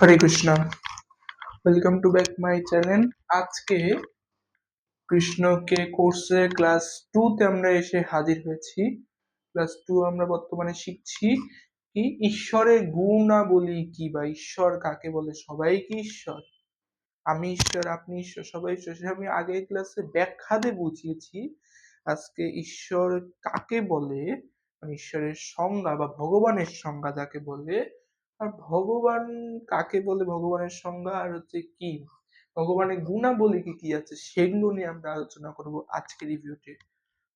Hare Krishna. Welcome to back my channel আজকে কৃষ্ণকে কোর্সে ক্লাস টুতে আমরা এসে হাজির হয়েছি। ক্লাস টু আমরা বর্তমানে শিখছি কি ঈশ্বরের গুণাবলী কি বা ঈশ্বর কাকে বলে? সবাই কি ঈশ্বর? আমি ঈশ্বর, আপনি ঈশ্বর, সবাই ঈশ্বর। আমি আগের ক্লাসে ব্যাখ্যাতে বুঝিয়েছি। আজকে ঈশ্বর কাকে বলে? মানে ঈশ্বরের সংজ্ঞা বা ভগবানের সংজ্ঞা যাকে বলে আর ভগবান কাকে বলে ভগবানের সংজ্ঞা? আর হচ্ছে কি? ভগবানের গুণাবলী কি কি আছে? সেগুলো নিয়ে আমরা আলোচনা করব আজকের রিভিউতে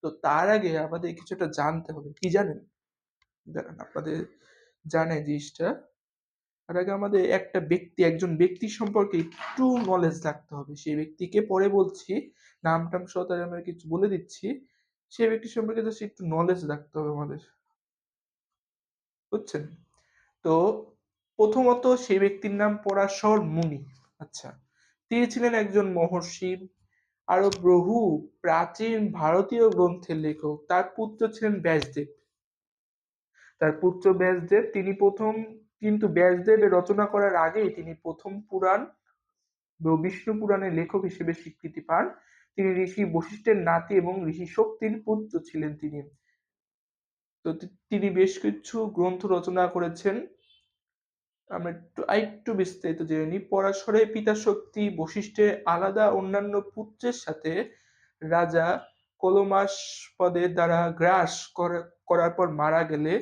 তো। তার আগে আমাদের কিছুটা জানতে হবে। কি জানেন? জানেন, আপনাদের জানে জিনিসটা। তার আগে আমাদের একটা ব্যক্তি, একজন ব্যক্তি সম্পর্কে একটু নলেজ রাখতে হবে। সেই ব্যক্তিকে পরে বলছি, নাম টাম সহ তার আমরা কিছু বলে দিচ্ছি। সেই ব্যক্তি সম্পর্কে জাস্ট একটু নলেজ রাখতে হবে আমাদের। বুঝছেন? তো প্রথমত সেই ব্যক্তির নাম পরাশর মুনি। আচ্ছা তিনি ছিলেন একজন মহর্ষি আরও বহু প্রাচীন ভারতীয় গ্রন্থের লেখক। তার পুত্র ছিলেন ব্যাসদেব। তার পুত্র ব্যাসদেব, তিনি প্রথম কিন্তু ব্যাসদেবের রচনা করার আগেই তিনি প্রথম পুরাণ বিষ্ণু পুরাণের লেখক হিসেবে স্বীকৃতি পান। তিনি ঋষি বশিষ্ঠের নাতি এবং ঋষি শক্তির পুত্র ছিলেন তিনি। তো, তিনি বেশ কিছু গ্রন্থ রচনা করেছেন। আমরা একটু, আরেকটু বিস্তারিত জেনে নিই। পরাশরের পিতা শক্তি বশিষ্ঠের আলাদা অন্যান্য পুত্রের সাথে রাজা কলমাস পদের দ্বারা গ্রাস করার পর মারা গেলে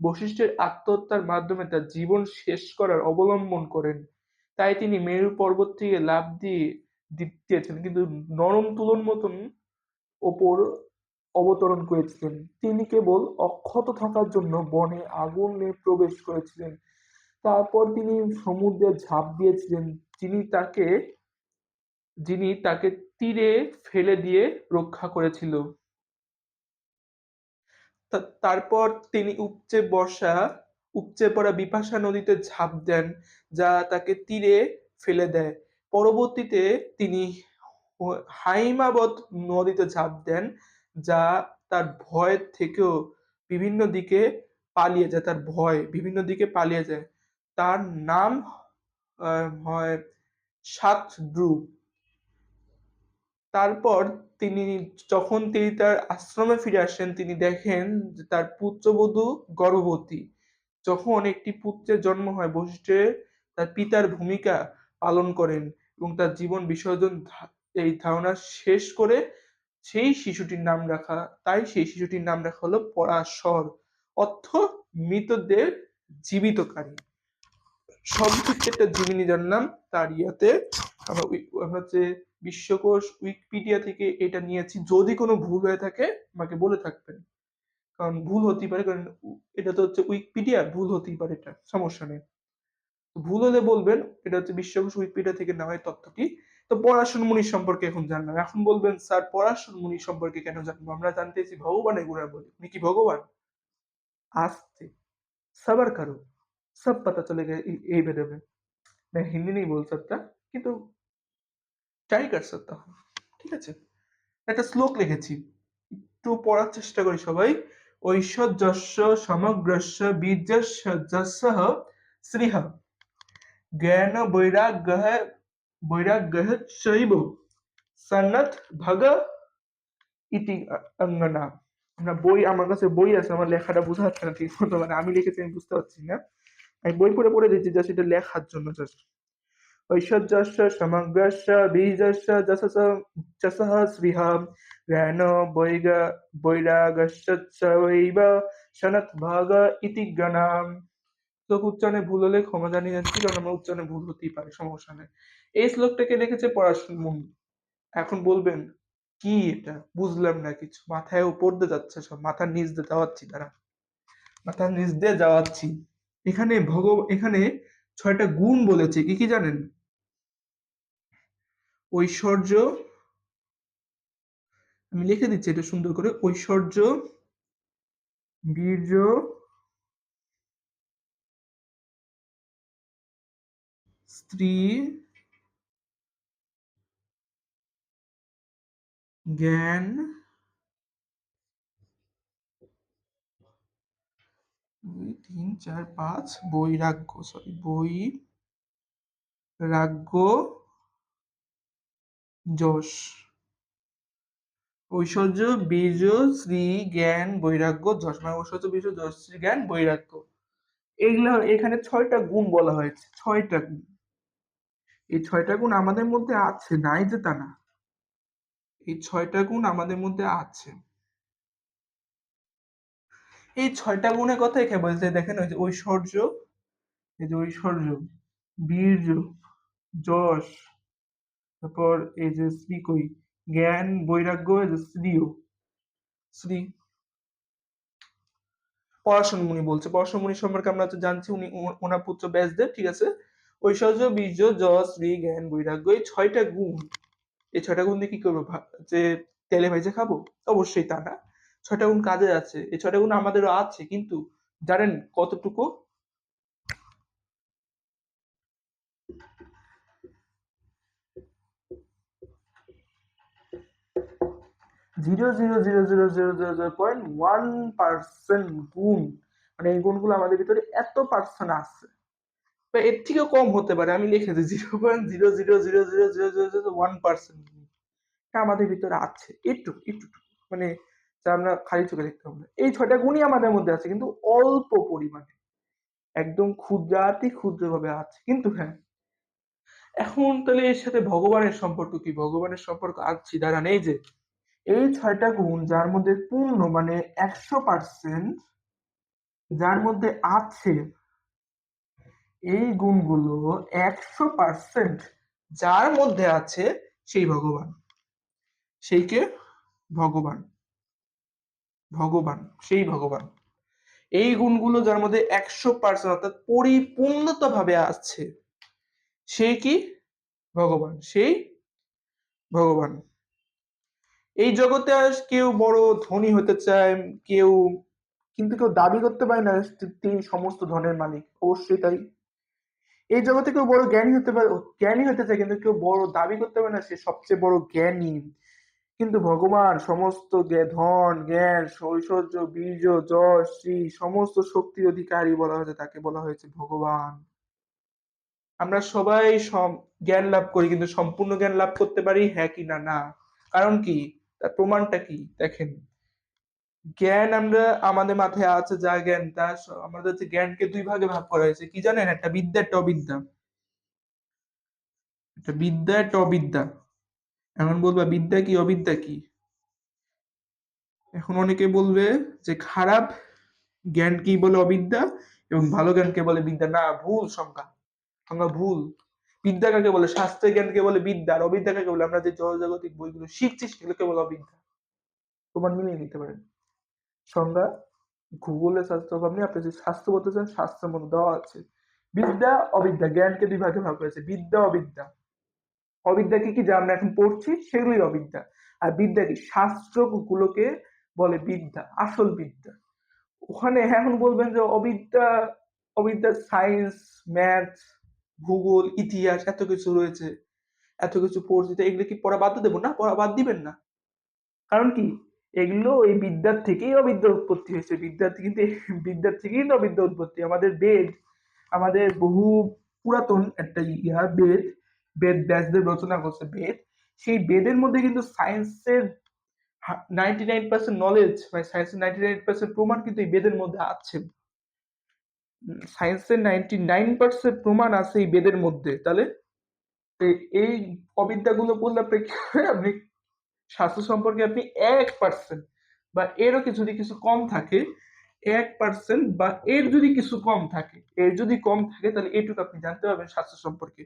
বশিষ্ঠের আত্মহত্যার মাধ্যমে তার জীবন শেষ করার অবলম্বন করেন। তাই তিনি মেরু পর্বত থেকে লাভ দিয়ে দিতেছেন, কিন্তু নরম তুলন মতন ওপর অবতরণ করেছিলেন। তিনি কেবল অক্ষত থাকার জন্য বনে আগুনে প্রবেশ করেছিলেন। তারপর তিনি সমুদ্রে ঝাঁপ দিয়েছিলেন। যিনি তাকে যিনি তাকে তীরে ফেলে দিয়ে রক্ষা করেছিল। তারপর তিনি উপচে বর্ষা উপচে পড়া বিপাশা নদীতে ঝাঁপ দেন, যা তাকে তীরে ফেলে দেয়। পরবর্তীতে তিনি হাইমাবত নদীতে ঝাঁপ দেন, যা তার ভয় থেকেও বিভিন্ন দিকে পালিয়ে যায়, তার ভয় বিভিন্ন দিকে পালিয়ে যায়। তার নাম হয় সাত সাতড্রু তারপর তিনি যখন তিনি তার আশ্রমে ফিরে আসেন, তিনি দেখেন যে তার পুত্রবধূ গর্ভবতী। যখন একটি পুত্রের জন্ম হয় বশিষ্ঠে তার পিতার ভূমিকা পালন করেন এবং তার জীবন বিসর্জন এই ধারণা শেষ করে সেই শিশুটির নাম রাখা, তাই সেই শিশুটির নাম রাখা হলো পরাশর। অর্থ মৃতদের জীবিতকারী। সব ক্ষেত্রে একটা জিমিনি জানলাম তার ইয়াতে আমরা আমরা বিশ্বকোষ উইকিপিডিয়া থেকে এটা নিয়েছি। যদি কোনো ভুল হয়ে থাকে, আমাকে বলে থাকবেন। কারণ ভুল হতেই পারে, কারণ এটা তো হচ্ছে উইকিপিডিয়া, ভুল হতেই পারে এটা, সমস্যা নেই। ভুল হলে বলবেন, এটা হচ্ছে বিশ্বকোষ উইকিপিডিয়া থেকে নেওয়া তথ্যটি। তো পড়াশোন মুনি সম্পর্কে এখন জানলাম। এখন বলবেন, স্যার পড়াশোন মুনি সম্পর্কে কেন জানব আমরা জানতেছি ভগবানের গুণা বলি উনি কি ভগবান? আসতে। সবার কারও। সব पता चलेगा यही वीडियो में मैं हिंदी नहीं बोल सकता কিন্তু ট্রাই কর सकता हूँ ঠিক আছে একটা শ্লোক লিখেছি একটু পড়ার চেষ্টা করি সবাই ঐশ্বর্যস্য সমগ্রস্য বীর্যস্য যস্যঃ শ্রীহ জ্ঞান বৈরাগ্য বৈরাগ্য চৈব সন্নত ভগ ইতি অঙ্গনা আমরা বই আমার কাছে বই আছে আমার লেখাটা বোঝা যাচ্ছে না ঠিক মতো মানে আমি লিখেছি আমি বুঝতে পারছি না আমি বই পড়ে পড়ে দিচ্ছি জাস্ট এটা লেখার জন্য জাস্ট ঐশ্বর্যস্য সমগ্রস্য বীজস্য যশস যশঃ শ্রীহ জ্ঞান, বৈগ বৈরাগস্যৈব সনত ভাগ ইতি গণাম শ্লোক উচ্চারণে ভুল হলে ক্ষমা জানিয়ে যাচ্ছি, কারণ আমার উচ্চারণে ভুল হতেই পারে, সমস্যা নেই। এই শ্লোকটাকে লিখেছে পড়াশোনা এখন বলবেন, কি এটা? বুঝলাম না কিছু। মাথায় উপর দিয়ে যাচ্ছে সব, মাথার নিচ দিয়ে যাওয়াচ্ছি তারা মাথার নিচ দিয়ে যাওয়াচ্ছি। এখানে ভগ এখানে ছয়টা গুণ বলেছে, কি কি জানেন? ঐশ্বর্য, আমি লিখে দিচ্ছি এটা সুন্দর করে, ঐশ্বর্য, বীর্য, স্ত্রী, জ্ঞান দুই, তিন, চার, পাঁচ, বৈরাগ্য সরি বই রাগ্য যশ। ঐশ্বর্য, বীর্য, শ্রী জ্ঞান, বৈরাগ্য, যশ। মানে ঐশ্বর্য, বীর্য, যশ, শ্রী জ্ঞান, বৈরাগ্য। এগুলো এখানে ছয়টা গুণ বলা হয়েছে, ছয়টা গুণ। এই ছয়টা গুণ আমাদের মধ্যে আছে, নাই যে তা না। এই ছয়টা গুণ আমাদের মধ্যে আছে। এই ছয়টা গুণের কথা এখানে বলছে দেখেন ওই যে ঐশ্বর্য, এই যে ঐশ্বর্য, বীর্য, যশ, তারপর এই যে শ্রী কই? জ্ঞান, বৈরাগ্য, এই যে শ্রীও শ্রী পরাশরমণি বলছে পরাশরমণি সম্পর্কে আমরা তো জানছি, উনি ওনার পুত্র ব্যাসদেব, ঠিক আছে? ঐশ্বর্য, বীর্য, যশ শ্রী জ্ঞান, বৈরাগ্য, এই ছয়টা গুণ, এই ছয়টা গুণ দিয়ে কি করব? যে তেলে ভেজে খাব? অবশ্যই তা না। ছয়টা গুণ কাজে আছে এই ছয়টা গুণ আমাদেরও আছে কিন্তু জানেন কতটুকু zero zero zero zero zero zero zero point one percent গুণ মানে এই গুণগুলো আমাদের ভিতরে এত পার্সেন্ট আছে এর থেকেও কম হতে পারে আমি লিখেছি zero point zero zero zero zero zero zero zero one percent আমাদের ভিতরে আছে একটু একটু মানে যা আমরা খালি চোখে দেখতে পাবো না। এই ছয়টা গুণই আমাদের মধ্যে আছে, কিন্তু অল্প পরিমাণে। একদম ক্ষুদ্রাতি ক্ষুদ্র ভাবে আছে, কিন্তু হ্যাঁ। এখন তাহলে এর সাথে ভগবানের সম্পর্ক কি? ভগবানের সম্পর্ক আছে, দাঁড়ান, এই যে, এই ছয়টা গুণ যার মধ্যে পূর্ণ মানে একশো পার্সেন্ট যার মধ্যে আছে, এই গুণগুলো একশো পার্সেন্ট যার মধ্যে আছে সেই ভগবান। সেই কে? ভগবান। ভগবান, সেই ভগবান। এই গুণগুলো যার মধ্যে একশো পার্সেন্ট অর্থাৎ পরিপূর্ণতা ভাবে আছে সেই কি? ভগবান, সেই ভগবান। এই জগতে কেউ বড় ধনী হতে চায়, কেউ, কিন্তু কেউ দাবি করতে পারে না তিনি সমস্ত ধনের মালিক, অবশ্যই তাই। এই জগতে কেউ বড় জ্ঞানী হতে পারে, জ্ঞানী হতে চায়, কিন্তু কেউ বড় দাবি করতে পারে না সে সবচেয়ে বড় জ্ঞানী। কিন্তু ভগবান সমস্ত ধন, জ্ঞান ঐশ্বর্য বীর্য যশ শ্রী সমস্ত শক্তির অধিকারী বলা হয়েছে, তাকে বলা হয়েছে ভগবান। আমরা সবাই জ্ঞান লাভ করি, কিন্তু সম্পূর্ণ জ্ঞান লাভ করতে পারি হ্যাঁ কি না না। কারণ কি? তার প্রমাণটা কি? দেখেন। জ্ঞান আমরা আমাদের মাথায় আছে, যা জ্ঞান, তা আমাদের হচ্ছে জ্ঞানকে দুই ভাগে ভাগ করা হয়েছে। কি জানেন? একটা বিদ্যা, একটা অবিদ্যা। একটা বিদ্যা, একটা অবিদ্যা। এখন বলবা, বিদ্যা কি, অবিদ্যা কি? এখন অনেকে বলবে যে, খারাপ জ্ঞান কি বলে অবিদ্যা এবং ভালো জ্ঞানকে বলে বিদ্যা? না, ভুল সংজ্ঞা সংজ্ঞা ভুল। বিদ্যা কাকে বলে? শাস্ত্রের জ্ঞানকে বলে বিদ্যা আর অবিদ্যা কাকে বলে? আমরা যে জগজাগতিক বইগুলো শিখছি সেগুলোকে বলে অবিদ্যা? প্রমাণ মিলিয়ে নিতে পারেন। সংজ্ঞা সার্চ করব আপনি আপনি যদি শাস্ত্র বলতে চান, শাস্ত্রের মধ্যে দেওয়া আছে। বিদ্যা, অবিদ্যা জ্ঞানকে দুই ভাগে ভাগ করেছে। বিদ্যা, অবিদ্যা। অবিদ্যা কি কি যা আমরা এখন পড়ছি, সেগুলোই অবিদ্যা। আর বিদ্যা কি? শাস্ত্র গুলোকে বলে বিদ্যা, আসল বিদ্যা। ওখানে এখন বলবেন যে অবিদ্যা অবিদ্যা সায়েন্স ম্যাথ ভূগোল, ইতিহাস, এত কিছু রয়েছে, এত কিছু পড়ছি। তো এগুলো কি পড়া বাদ দেবো না? পড়া বাদ দিবেন না। কারণ কি? এগুলো এই বিদ্যার থেকেই অবিদ্যা উৎপত্তি হয়েছে। বিদ্যার কিন্তু বিদ্যার থেকেই অবিদ্যা উৎপত্তি। আমাদের বেদ, আমাদের বহু পুরাতন একটা ইয়া বেদ বেদ, ব্যাসদেব রচনা করছে বেদ। সেই বেদের মধ্যে কিন্তু সায়েন্সের নাইনটি নাইন পার্সেন্ট নলেজ মানে সায়েন্সের নাইনটি নাইন পার্সেন্ট প্রমাণ কিন্তু এই বেদের মধ্যে আছে। সায়েন্সের নাইনটি নাইন পার্সেন্ট প্রমাণ আছে এই বেদের মধ্যে। তাহলে এই অবিদ্যাগুলো বললে আপনি? আপনি স্বাস্থ্য সম্পর্কে আপনি এক পার্সেন্ট বা এরও কিছু যদি কিছু কম থাকে, এক পার্সেন্ট বা এর যদি কিছু কম থাকে, এর যদি কম থাকে তাহলে এটুকু আপনি জানতে পারবেন স্বাস্থ্য সম্পর্কে।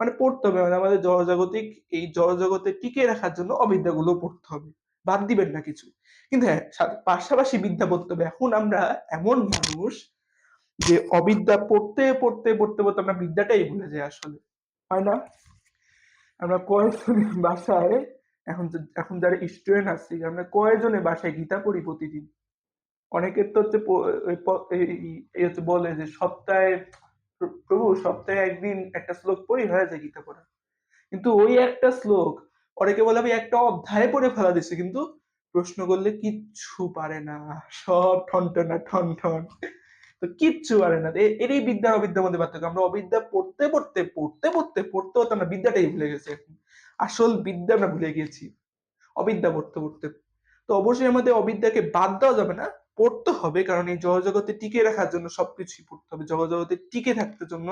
মানে পড়তে হবে। মানে আমাদের জড়জাগতিক, এই জড়জগতে টিকে রাখার জন্য অবিদ্যাগুলো পড়তে হবে। বাদ দিবেন না কিছু। কিন্তু হ্যাঁ পাশাপাশি বিদ্যা পড়তে হবে। এখন আমরা এমন মানুষ যে অবিদ্যা পড়তে পড়তে পড়তে পড়তে আমরা বিদ্যাটাই ভুলে যাই আসলে। হয় না? আমরা কয়েকজন বাসায়, এখন এখন যারা স্টুডেন্ট আসছি আমরা কয়েকজনের বাসায় গীতা পড়ি প্রতিদিন। অনেকের তো হচ্ছে বলে যে সপ্তাহে প্রভু, সপ্তাহে একদিন একটা শ্লোক পড়ি হয়ে যায় গীতা পড়া। কিন্তু ওই একটা শ্লোক, অনেকে বলে আমি একটা অধ্যায় পড়ে ফেলা দিচ্ছে কিন্তু প্রশ্ন করলে কিচ্ছু পারে না, সব ঠন ঠন ঠন তো কিচ্ছু পারে না। এরই বিদ্যা অবিদ্যার মধ্যে পার্থক্য। আমরা অবিদ্যা পড়তে পড়তে পড়তে পড়তে পড়তে পড়তে আমরা বিদ্যাটাই ভুলে গেছি এখন। আসল বিদ্যা আমরা ভুলে গেছি। অবিদ্যা পড়তে পড়তে। তো অবশ্যই আমাদের অবিদ্যাকে বাদ দেওয়া যাবে না। পড়তে হবে, কারণ এই জগতে টিকে রাখার জন্য সবকিছুই পড়তে হবে। জগতে টিকে থাকতে জন্য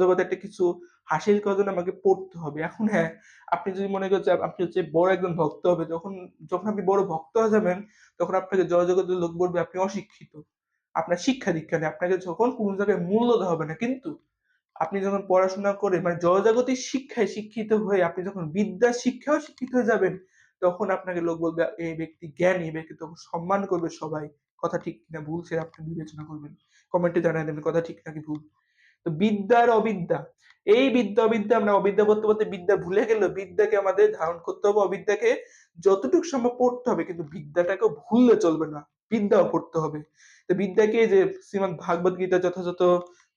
জগতে একটা কিছু হাসিল করার জন্য আমাকে পড়তে হবে। এখন হ্যাঁ আপনি যদি মনে করছেন আপনি হচ্ছে বড় একজন ভক্ত হবে, যখন যখন আপনি বড় ভক্ত হয়ে যাবেন, তখন আপনাকে জগতের লোক বলবে আপনি অশিক্ষিত। আপনার শিক্ষা দীক্ষা নেই। আপনাকে যখন কোনো জায়গায় মূল্য দেওয়া হবে না, কিন্তু আপনি যখন পড়াশোনা করে মানে জগজাগতিক শিক্ষায় শিক্ষিত হয়ে আপনি যখন বিদ্যা শিক্ষাও শিক্ষিত হয়ে যাবেন তখন আপনাকে লোক বলবে, এই ব্যক্তি জ্ঞানী, এই ব্যক্তি তখন সম্মান করবে সবাই। কথা ঠিক কিনা ভুল সেটা আপনি বিবেচনা করবেন। কমেন্টে জানাই দেবেন কথা ঠিক নাকি ভুল। তো বিদ্যা আর অবিদ্যা, এই বিদ্যা অবিদ্যা আমরা অবিদ্যা বলতে বলতে বিদ্যা ভুলে গেলেও বিদ্যাকে আমাদের ধারণ করতে হবে। অবিদ্যাকে যতটুকু সম্ভব পড়তে হবে, কিন্তু বিদ্যাটাকেও ভুললে চলবে না, বিদ্যাও পড়তে হবে। তো বিদ্যাকে যে শ্রীমদ ভাগবত গীতা যথাযথ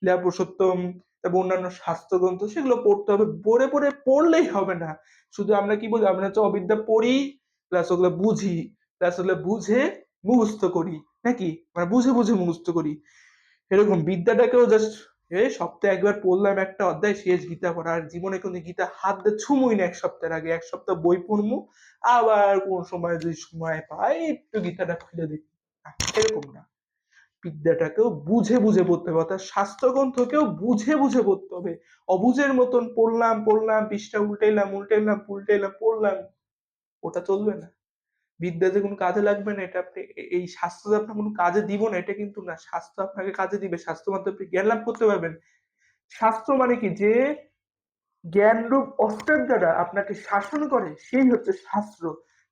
লীলা পুরুষোত্তম তারপর অন্যান্য শাস্ত্র গ্রন্থ সেগুলো পড়তে হবে। পড়ে পড়ে পড়লেই হবে না। শুধু আমরা কি বলি? আমরা হচ্ছে অবিদ্যা পড়ি প্লাস ওগুলো বুঝি প্লাস ওগুলো বুঝে মুখস্থ করি, নাকি? মানে বুঝে বুঝে মুখস্থ করি। এরকম বিদ্যাটাকেও জাস্ট এই সপ্তাহে একবার পড়লাম একটা অধ্যায়, শেষ গীতা পড়া। আর জীবনে কোনো গীতা হাত দিয়ে ছুমুই না এক সপ্তাহের আগে। এক সপ্তাহ বই পড়মু, আবার কোন সময় যদি সময় পাই, একটু গীতাটা খুলে দেখি। এরকম না। বিদ্যাটাকেও বুঝে বুঝে পড়তে হবে, অর্থাৎ শাস্ত্রগ্রন্থকেও বুঝে বুঝে পড়তে হবে। অবুঝের মতন পড়লাম পড়লাম, পৃষ্ঠা উল্টাইলাম উল্টাইলাম উল্টাইলাম, পড়লাম, ওটা চলবে না। বিদ্যা যে কোনো কাজে লাগবে না, এটা আপনি এই স্বাস্থ্য যে আপনার কোনো কাজে দিব না, এটা কিন্তু না। স্বাস্থ্য আপনাকে কাজে দিবে স্বাস্থ্য মাধ্যমে আপনি জ্ঞান লাভ করতে পারবেন। শাস্ত্র মানে কি? যে জ্ঞানরূপ অস্ত্রের দ্বারা আপনাকে শাসন করে, সেই হচ্ছে শাস্ত্র।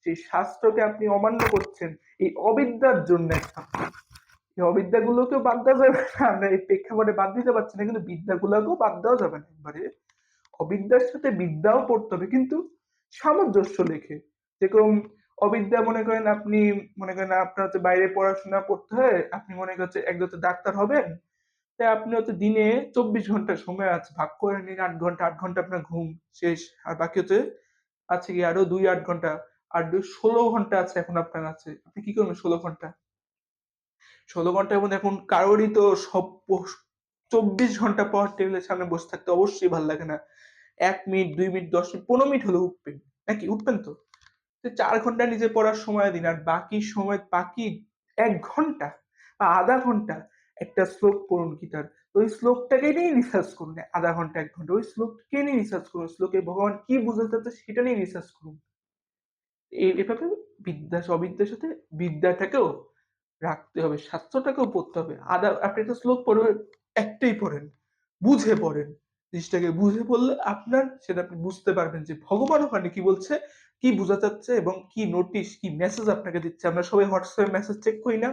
সেই শাস্ত্রকে আপনি অমান্য করছেন, এই অবিদ্যার জন্য অবিদ্যাগুলোকেও বাদ দেওয়া যাবে না। আমরা এই প্রেক্ষাপটে বাদ দিতে পারছি না, কিন্তু বিদ্যাগুলোকেও বাদ দেওয়া যাবে না একবারে। অবিদ্যার সাথে বিদ্যাও পড়তে হবে, কিন্তু সামঞ্জস্য লেখে যেরকম অবিদ্যা মনে করেন আপনি, মনে করেন আপনার হচ্ছে বাইরে পড়াশোনা করতে হয়, আপনি মনে করছে একজন ডাক্তার হবেন তাই আপনি হচ্ছে দিনে চব্বিশ ঘণ্টা সময় আছে, ভাগ করে নিন আট ঘণ্টা আট ঘণ্টা আপনার ঘুম শেষ, আর বাকি হচ্ছে আছে কি আরও দুই আট ঘণ্টা, আর দুই ষোলো ঘণ্টা আছে, এখন আপনার কাছে আপনি কি করবেন ষোলো ঘণ্টা? ষোলো ঘণ্টার মধ্যে এখন কারোরই তো সব চব্বিশ ঘণ্টা পর টেবিলের সামনে বসে থাকতে অবশ্যই ভালো লাগে না। এক মিনিট দুই মিনিট দশ মিনিট পনেরো মিনিট হলে উঠবেন। নাকি? উঠবেন তো। চার ঘণ্টা নিজে পড়ার সময় দিন, আর বাকি সময়, বাকি এক ঘণ্টা বা আধা ঘণ্টা একটা শ্লোক পড়ুন গীতার। ওই শ্লোকটাকে নিয়ে রিসার্চ করুন। আধা ঘণ্টা, এক ঘণ্টা। ওই শ্লোককে নিয়ে রিসার্চ করুন। শ্লোকে ভগবান কি বুঝাতে চাচ্ছে সেটা নিয়ে রিসার্চ করুন। এভাবে বিদ্যা অবিদ্যার সাথে বিদ্যাটাকেও রাখতে হবে শাস্ত্রটাকেও পড়তে হবে। আদার আপনি একটা শ্লোক পড়বেন একটাই পড়েন, বুঝে পড়েন। জিনিসটাকে বুঝে পড়লে আপনার সেটা আপনি বুঝতে পারবেন যে ভগবান ওখানে কি বলছে, কি বোঝা যাচ্ছে এবং কি নোটিশ কি মেসেজ আপনাকে দিচ্ছে। আমরা সবাই হোয়াটসঅ্যাপে মেসেজ চেক করি না।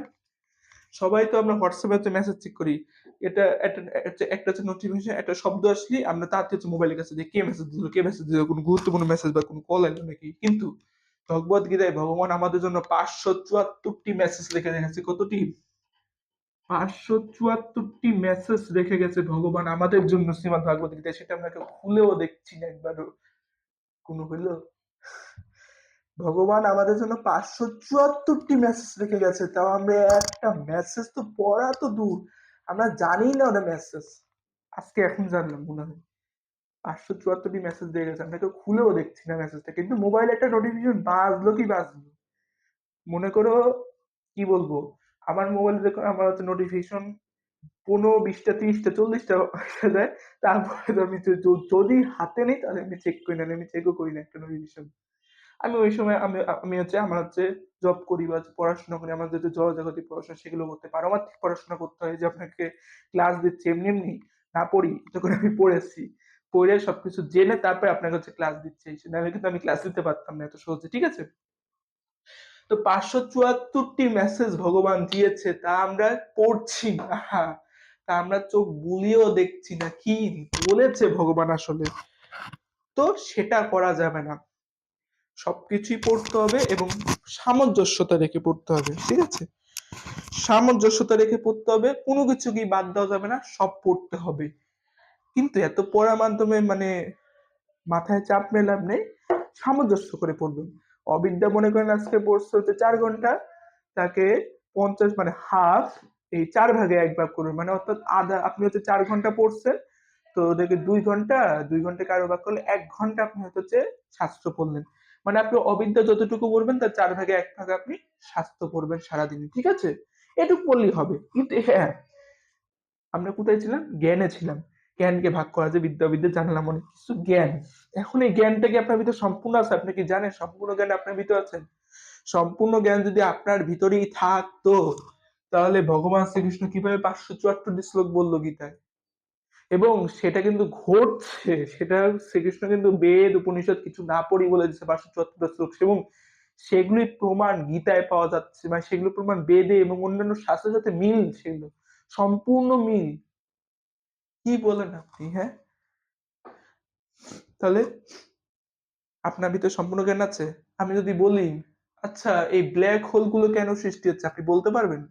সবাই তো আমরা হোয়াটসঅ্যাপে মেসেজ চেক করি। এটা একটা হচ্ছে নোটিফিকেশন একটা শব্দ আসলে আমরা তাড়াতাড়ি হচ্ছে মোবাইলের কাছে যে কে মেসেজ দিল, কে মেসেজ দিল, কোনো গুরুত্বপূর্ণ মেসেজ বা কোনো কল এলো নাকি? কিন্তু ভগবত গীতায় ভগবান আমাদের জন্য পাঁচশো চুয়াত্তরটি মেসেজ লিখে রেখেছে। কতটি? পাঁচশো চুয়াত্তরটি মেসেজ রেখে গেছে ভগবান আমাদের জন্য শ্রীমদ ভাগবত গীতায়। সেটা আমরা খুলেও দেখছি না একবারও। কোনো হইল? ভগবান আমাদের জন্য পাঁচশো চুয়াত্তরটি মেসেজ রেখে গেছে। তাও আমরা একটা মেসেজ তো পড়া তো দূর। আমরা জানি না ওটা মেসেজ আজকে এখন জানলাম, মনে হয়। পাঁচশো চুয়াত্তরটি মেসেজ দিয়ে গেছে। আমি তো খুলেও দেখছি না মেসেজটা কিন্তু মোবাইলে একটা নোটিফিকেশন বাজলো কি বাজলো? মনে করো, কি বলব? আমার মোবাইলে দেখো, আমার হচ্ছে নোটিফিকেশন পনেরো, বিশটা, তিরিশটা, চল্লিশটা আসা যায়। তারপরে তো আমি য- য- যদি হাতে নেই, তাহলে আমি চেক করি না আমি চেকও করি না একটা নোটিফিকেশন আমি ওই সময়, আমি আমি হচ্ছে, আমার হচ্ছে জব করি বা পড়াশোনা করি আমার যেহেতু জগজাগতিক পড়াশোনা, সেগুলো করতে পারমার্থিক পড়াশোনা করতে হয় যে, আপনাকে ক্লাস দিচ্ছে, এমনি এমনি না পড়ি তখন আমি পড়েছি পড়ে সবকিছু জেনে তারপরে আপনার কাছে ক্লাস দিচ্ছে। নাহলে কিন্তু আমি ক্লাস দিতে পারতাম না এত সহজে, ঠিক আছে? তো পাঁচশো চুয়াত্তরটি মেসেজ ভগবান দিয়েছে, তা আমরা পড়ছি না। তা আমরা চোখ বুলিয়েও দেখছি না, কি বলেছে ভগবান আসলে? তো সেটা করা যাবে না। সবকিছুই পড়তে হবে এবং সামঞ্জস্যতা রেখে পড়তে হবে, ঠিক আছে? সামঞ্জস্যতা রেখে পড়তে হবে, কোনো কিছুকেই বাদ দেওয়া যাবে না, সব পড়তে হবে। কিন্তু এত পড়ার মাধ্যমে মানে মাথায় চাপ মেলাম নেই, সামঞ্জস্য করে পড়বেন। অবিদ্যা মনে করেন আজকে পড়ছে হচ্ছে চার ঘণ্টা, তাকে পঞ্চাশ মানে হাফ এই চার ভাগে এক ভাগ করবেন। মানে অর্থাৎ আধা, আপনি হচ্ছে চার ঘণ্টা পড়ছেন, তো ওদেরকে দুই ঘণ্টা দুই ঘণ্টা কারও ভাগ করলে এক ঘণ্টা আপনি হয়তো হচ্ছে শাস্ত্র পড়লেন। মানে আপনি অবিদ্যা যতটুকু পড়বেন, তার চার ভাগে এক ভাগে আপনি স্বাস্থ্য পড়বেন সারাদিনে, ঠিক আছে? এটুকু পড়লেই হবে। কিন্তু হ্যাঁ আমরা কোথায় ছিলাম? জ্ঞানে ছিলাম। জ্ঞানকে ভাগ করা যে বিদ্যা বিদ্যা জানলাম অনেক কিছু জ্ঞান। এখন এই জ্ঞানটা কি আপনার ভিতরে সম্পূর্ণ আছে? আপনি কি জানেন সম্পূর্ণ জ্ঞান আপনার ভিতরে আছেন সম্পূর্ণ জ্ঞান যদি আপনার ভিতরেই থাকতো, তাহলে ভগবান শ্রীকৃষ্ণ কীভাবে পাঁচশো চুয়াত্তরটি শ্লোক বলল গীতায়? এবং সেটা কিন্তু ঘটছে, সেটা শ্রীকৃষ্ণ কিন্তু বেদ, উপনিষদ কিছু না পড়ি বলে দিচ্ছে পাঁচশো চুয়াত্তরটা শ্লোক। এবং সেগুলির প্রমাণ গীতায় পাওয়া যাচ্ছে মানে সেগুলো প্রমাণ বেদে এবং অন্যান্য শাস্ত্রের সাথে মিল সেগুলো, সম্পূর্ণ মিল। কি বলেন আপনি হ্যাঁ? তাহলে আপনার ভিতরে সম্পূর্ণ জ্ঞান আছে? আমি যদি বলি আচ্ছা এই ব্ল্যাক হোলগুলো কেন সৃষ্টি হচ্ছে, আপনি বলতে পারবেন?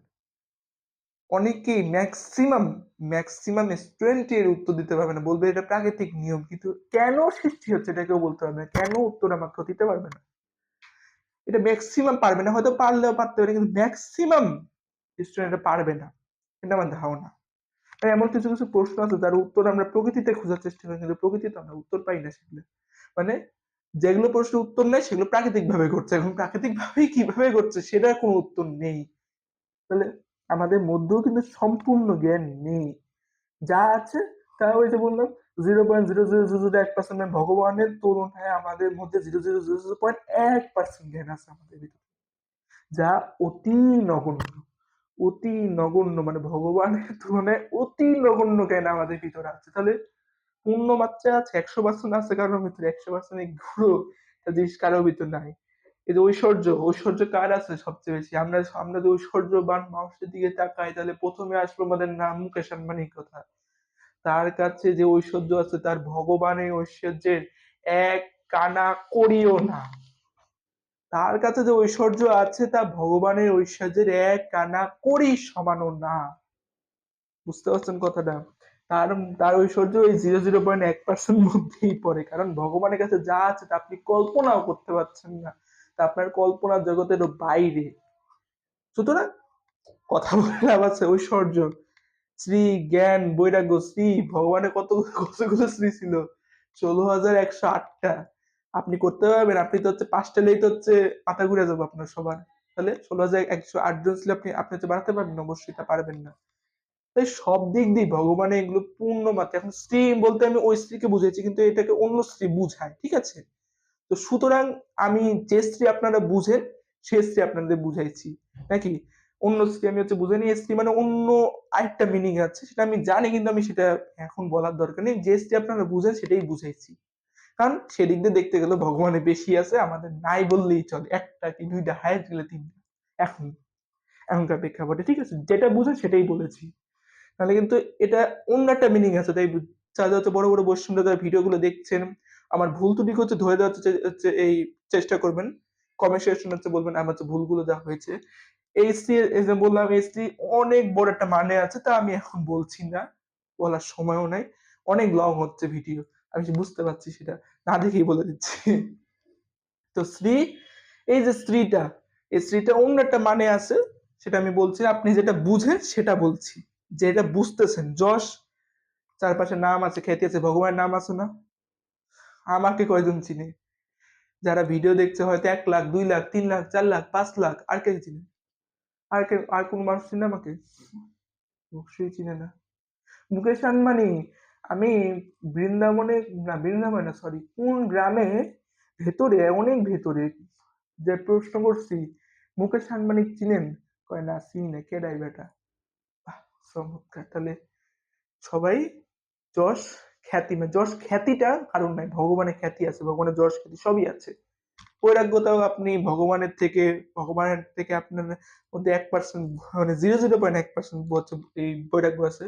অনেকেই ম্যাক্সিমাম ম্যাক্সিমাম স্টুডেন্ট এর উত্তর দিতে পারবে না। বলবে এটা প্রাকৃতিক নিয়ম, কিন্তু কেন সৃষ্টি হচ্ছে এটা কেউ বলতে পারবে না। কেন উত্তর আমাকে দিতে পারবে না? এটা ম্যাক্সিমাম পারবে না, হয়তো পারলেও পারতে পারে, কিন্তু ম্যাক্সিমাম স্টুডেন্টরা পারবে না। এটা আমার ধারণা। আর এমন কিছু কিছু প্রশ্ন আছে যার উত্তর আমরা প্রকৃতিতে খোঁজার চেষ্টা করি, কিন্তু প্রকৃতিতে আমরা উত্তর পাই না সেগুলো। মানে যেগুলো প্রশ্নের উত্তর নেই, সেগুলো প্রাকৃতিক ভাবে ঘটছে। এখন প্রাকৃতিক ভাবে কীভাবে ঘটছে সেটার কোনো উত্তর নেই। তাহলে আমাদের মধ্যেও কিন্তু সম্পূর্ণ জ্ঞান নেই। যা আছে, তা ওই যে বললাম zero point zero zero zero zero এক পার্সেন্ট ভগবানের তুলনায় আমাদের মধ্যে zero zero zero zero point এক পার্সেন্ট জ্ঞান আছে আমাদের ভিতরে। যা অতি নগণ্য। অতি নগণ্য মানে ভগবানের তুলনায় অতি নগণ্য জ্ঞান আমাদের ভিতরে আছে? তাহলে পূর্ণ মাত্রা আছে, একশো পার্সেন্ট আছে কারোর ভিতরে, একশো পার্সেন্ট গুরু জিনিস কারোর ভিতরে নাই। এই যে ঐশ্বর্য ঐশ্বর্য কার আছে সবচেয়ে বেশি? আমরা আমরা যে ঐশ্বর্যবান মানুষের দিকে তাকাই, তাহলে প্রথমে আসব আমাদের নাম মুকেশ আম্বানির কথা। তার কাছে যে ঐশ্বর্য আছে, তার ভগবানের ঐশ্বর্যের এক কানা করিও না। তার কাছে যে ঐশ্বর্য আছে, তা ভগবানের ঐশ্বর্যের এক কানা করি সমানো না। বুঝতে পারছেন কথাটা? তার তার ঐশ্বর্য ওই জিরো জিরো পয়েন্ট এক পার্সেন্ট মধ্যেই পড়ে। কারণ ভগবানের কাছে যা আছে, তা আপনি কল্পনাও করতে পারছেন না। তা আপনার কল্পনার জগতের বাইরে। সুতরাং কথা বলে লাভ আছে ঐশ্বর্য। শ্রী জ্ঞান বৈরাগ্য, শ্রী ভগবানের কত, কতগুলো শ্রী ছিল? ষোলো হাজার একশো আটটা। আপনি করতে পারবেন, আপনি তো হচ্ছে পাঁচটা তো হচ্ছে মাথা ঘুরে যাব আপনার সবার। তাহলে ষোলো হাজার একশো আট জন ছিল, আপনি আপনি হচ্ছে বাড়াতে পারবেন অবশ্যই তা পারবেন না। তাই সব দিক দিয়ে ভগবানের এগুলো পূর্ণ মাত্রা। এখন স্ত্রী বলতে আমি ওই স্ত্রীকে বুঝেছি কিন্তু এটাকে অন্য স্ত্রী বুঝায়, ঠিক আছে? তো সুতরাং আমি যে স্ত্রী আপনারা বুঝেন, সে স্ত্রী আপনাদের বুঝাইছি, নাকি? অন্য স্ত্রী আমি হচ্ছে বুঝে নিই স্ত্রী মানে অন্য আরেকটা মিনিং আছে, সেটা আমি জানি, কিন্তু আমি সেটা এখন বলার দরকার নেই। যে স্ত্রী আপনারা বুঝেন, সেটাই বুঝাইছি। কারণ সেদিক দিয়ে দেখতে গেলে ভগবানের বেশি আছে, আমাদের নাই বললেই চলে। একটা কি দুইটা হায়ার গেলে তিনটা। এখন এখনকার প্রেক্ষাপটে। ঠিক আছে, যেটা বুঝে সেটাই বলেছি। তাহলে কিন্তু এটা অন্য একটা মিনিং আছে। তাই যারা হচ্ছে বড় বড় বৈষ্ণব ভিডিওগুলো দেখছেন, আমার ভুল ত্রুটি হচ্ছে, ধরে দেওয়ার হচ্ছে, এই চেষ্টা করবেন। কমেন্ট সেকশন হচ্ছে বলবেন, আমার হচ্ছে ভুলগুলো যা হয়েছে। এই স্ত্রী যে বললাম, এই স্ত্রী অনেক বড় একটা মানে আছে, তা আমি এখন বলছি না। বলার সময়ও নাই। অনেক লং হচ্ছে ভিডিও আমি বুঝতে পারছি সেটা না দেখেই বলে দিচ্ছি। তো স্ত্রী, এই যে স্ত্রীটা, এই স্ত্রীটা অন্য একটা মানে আছে, সেটা আমি বলছি আপনি যেটা বুঝেন সেটা বলছি। যেটা বুঝতেছেন, যশ, চারপাশে নাম আছে, খ্যাতি আছে, ভগবানের নাম আছে না? আমাকে কয়জন চিনে? যারা ভিডিও দেখছে হয়তো এক লাখ, দুই লাখ, তিন লাখ, চার লাখ, পাঁচ লাখ, আর কে চিনে আর কে আর কোন মানুষ চিনে আমাকে? অবশ্যই চিনে না। মুকেশ আনমানি আমি বৃন্দাবনে, না বৃন্দাবনে না সরি কোন গ্রামে ভেতরে, অনেক ভেতরে যে প্রশ্ন করছি, মুকেশ আনমানি চিনেন? কয়, না, চিনি না, কে বেটা চমৎকার, তাহলে সবাই যশ খ্যাতি মানে যশ খ্যাতিটা কারণ নাই, ভগবানের খ্যাতি আছে, ভগবানের যশ খ্যাতি সবই আছে। বৈরাগ্যতাও আপনি ভগবানের থেকে ভগবানের থেকে আপনার মধ্যে এক পার্সেন্ট মানে জিরো জিরো পয়েন্ট এক পার্সেন্ট এই বৈরাগ্য আছে।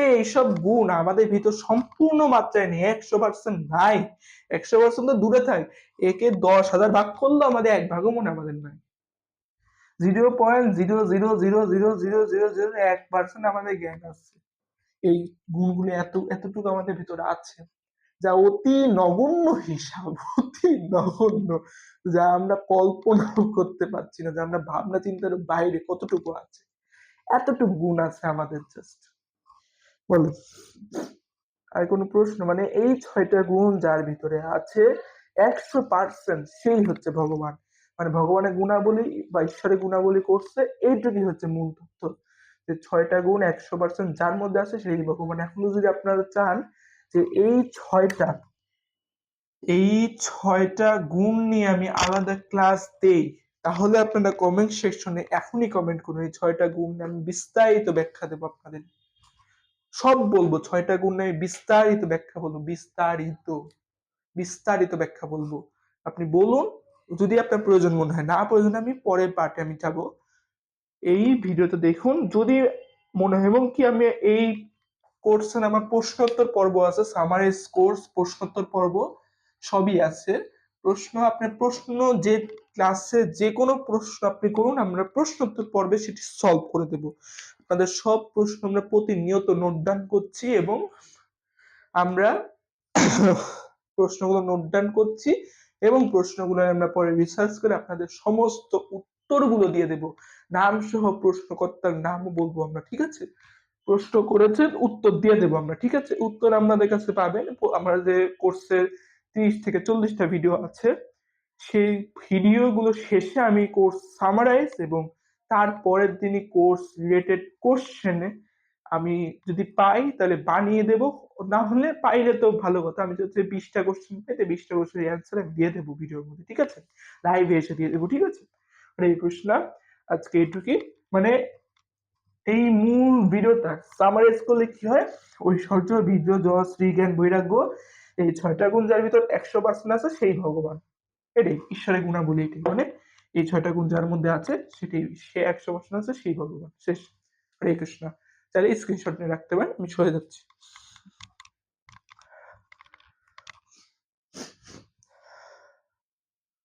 এইসব গুণ আমাদের ভিতর সম্পূর্ণ মাত্রায় নেই। একশো পার্সেন্ট নাই। একশো পার্সেন্ট তো দূরে থাক। একে দশ হাজার ভাগ করলেও আমাদের এক ভাগও মনে আমাদের নাই। Zero point zero zero zero zero zero zero zero এক পার্সেন্ট আমাদের জ্ঞান আছে। এই গুণগুলো এত, এতটুকু আমাদের ভিতরে আছে। যা অতি নগণ্য হিসাব, অতি নগণ্য, যা আমরা কল্পনাও করতে পারছি না, যা আমরা ভাবনা চিন্তার বাইরে কতটুকু আছে। এতটুকু গুণ আছে আমাদের জাস্ট বলো আর কোনো প্রশ্ন মানে এই ছয়টা গুণ যার ভিতরে আছে একশো পার্সেন্ট সেই হচ্ছে ভগবান। মানে ভগবানের গুণাবলী বা ঈশ্বরের গুণাবলী করছে, এইটুকুই হচ্ছে মূল তথ্য। যে ছয়টা গুণ একশো পার্সেন্ট যার মধ্যে আছে সেই ভগবান। এখনও যদি আপনারা চান যে এই ছয়টা এই ছয়টা গুণ নিয়ে আমি আলাদা ক্লাস দেই, তাহলে আপনারা কমেন্ট সেকশনে এখনই কমেন্ট করুন, এই ছয়টা গুণ আমি বিস্তারিত ব্যাখ্যা দেবো আপনাদের। সব বলব, ছয়টা গুণ আমি বিস্তারিত ব্যাখ্যা বলব, বিস্তারিত বিস্তারিত ব্যাখ্যা বলব। আপনি বলুন, যদি আপনার প্রয়োজন মনে হয়। না প্রয়োজন আমি পরের পার্টে আমি যাব। এই ভিডিওতে দেখুন, যদি মনে হয় এবং কি আমি এই কোর্সের আমার প্রশ্নোত্তর পর্ব আছে সামারাইজ কোর্স প্রশ্নোত্তর পর্ব, সবই আছে। প্রশ্ন, আপনার প্রশ্ন যে ক্লাসে যে কোনো প্রশ্ন আপনি করুন, আমরা প্রশ্নোত্তর পর্বে সেটি সলভ করে দেব। আপনাদের সব প্রশ্ন আমরা প্রতিনিয়ত নোট ডাউন করছি এবং আমরা প্রশ্নগুলো নোট ডাউন করছি এবং প্রশ্নগুলো আমরা পরে রিসার্চ করে আপনাদের সমস্ত উত্তরগুলো দিয়ে দেব। নাম সহ প্রশ্নকর্তার নামও বলব আমরা, ঠিক আছে? প্রশ্ন করেছেন, উত্তর দিয়ে দেবো আমরা, ঠিক আছে? উত্তর আপনাদের কাছে পাবেন। আমরা যে কোর্সের তিরিশ থেকে চল্লিশটা ভিডিও আছে, সেই ভিডিওগুলো শেষে আমি কোর্স সামারাইজ এবং তারপরের দিনই কোর্স রিলেটেড কোশ্চেনে আমি যদি পাই তাহলে বানিয়ে দেব। না হলে পাইলে তো ভালো কথা। আমি যদি বিশটা কোশ্চেন পাই বিশটা কোশ্চেনের অ্যান্সার আমি দিয়ে দেবো ভিডিওর মধ্যে, ঠিক আছে? লাইভে এসে দিয়ে দেবো, ঠিক আছে? মানে এই প্রশ্ন আজকে এইটুকুই মানে এই মূল ভিডিওটা সামারাইজ করলে কি হয়? ঐশ্বর্য, বীর্য, যশ শ্রী জ্ঞান, বৈরাগ্য এই ছয়টা গুণ যার ভিতর একশো পার্সেন্ট আছে সেই ভগবান। এটাই, ঈশ্বরের গুণাবলী এটাই। মানে এই ছয়টা গুণ যার মধ্যে আছে, সেটি সে একশো বছর আছে, সেই ভগবান। শেষ। হরে কৃষ্ণ। তাহলে স্ক্রিনশট নিয়ে রাখতে পারেন, আমি সরে যাচ্ছি।